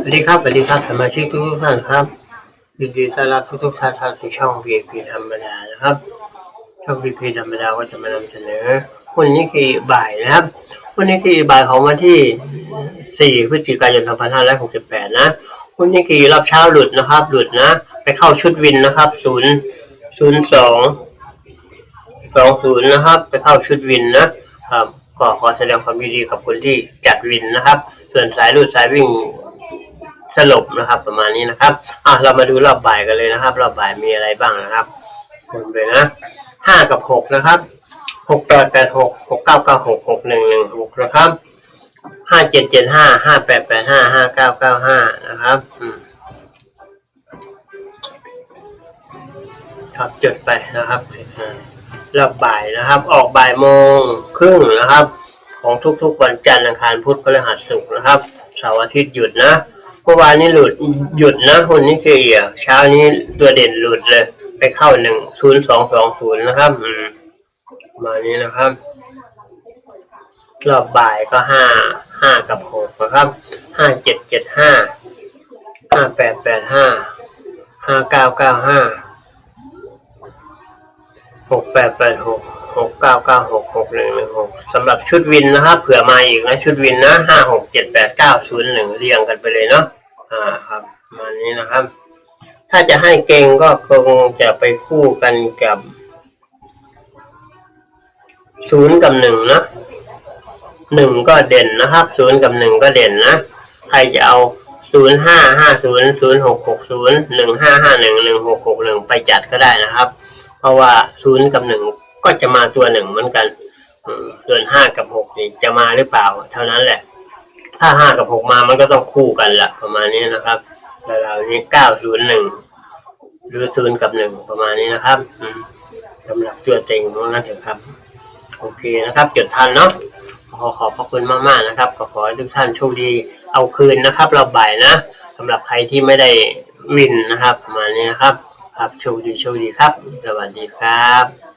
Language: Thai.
สวัสดีครับสวัสดีครับสมาชิกทุกท่านครับยินดีต้อนรับทุกๆท่านทางที่ช่อง VIP ธรรมดานะครับ ช่อง VIP ธรรมดาก็จะมานำเสนอวันนี้คือบ่ายนะครับ วันนี้คือบ่ายของวันที่ 4 พฤศจิกายน 2568 นะวันนี้คือรอบเช้าหลุดนะครับ หลุดนะ ไปเข้าชุดวินนะครับ0 0 2สองศูนย์นะครับ ไปเข้าชุดวินนะครับก็ขอแสดงความยินดีกับคนที่จัดวินนะครับ ส่วนสายรูดสายวิ่ง สลบนะครับ ประมาณนี้นะครับอะเรามาดูรอบบ่ายกันเลยนะครับ รอบบ่ายมีอะไรบ้างนะครับหมดเลยนะห้ากับหกนะครับหกแปดแปดหกหกเก้าเก้าหกหกหนึ่งหนึ่งหกนะครับห้าเจ็ดเจ็ดห้าห้าแปดแปดห้าห้าเก้าเก้าห้านะครับอืมครับจดไปนะครับรอบบ่ายนะครับ ออกบ่ายโมงครึ่งนะครับ ของทุกๆวันจันทร์อังคารพุธพฤหัสศุกร์นะครับเสาร์อาทิตย์หยุดนะ มื่อวานนี้หลุดหยุดนะวันนี้คืออะเช้านี้ตัวเด่นหลุดเลย ไปเข้าหนึ่งศูนย์สองสองศูนย์นะครับมานี้นะครับ รอบบ่ายก็ห้าห้ากับหกนะครับห้าเจ็ดเจ็ดห้าห้าแปดแปดห้าห้าเก้าเก้าห้าหกแปดแปดหกหกเก้าเก้าหกหกหนึ่งหนึ่งหกสำหรับชุดวินนะครับเผื่อมาอีกนะชุดวินนะห้าหกเจ็ดแปดเก้าศูนย์หนึ่งเรียงกันไปเลยเนาะ อ่าครับมานี้นะครับ ถ้าจะให้เก่งก็คงจะไปคู่กันกับศูนย์กับหนึ่งนะหนึ่งก็เด่นนะครับศูนย์กับหนึ่งก็เด่นนะ ใครจะเอาศูนย์ห้าห้าศูนย์ศูนย์หกหกศูนย์หนึ่งห้าห้าหนึ่งหนึ่งหกหกหนึ่งไปจัดก็ได้นะครับ เพราะว่าศูนย์กับหนึ่งก็จะมาตัวหนึ่งเหมือนกันอืมส่วนห้ากับหกนี่จะมาหรือเปล่า เท่านั้นแหละ ถ้าห้ากับหกมามันก็ต้องคู่กันละประมาณนี้นะครับแล้วเรานี้เก้าศูนย์หนึ่งหรือศูนย์กับหนึ่งประมาณนี้นะครับสำหรับตัวเต็งว่างั้นเถอะครับ โอเคนะครับจดทันเนาะขอขอบพระคุณมากๆนะครับก็ขอให้ทุกท่านโชคดีเอาคืนนะครับเราบ่ายนะสำหรับใครที่ไม่ได้วินนะครับ ประมาณนี้นะครับ ครับโชคดีโชคดีครับ สวัสดีครับ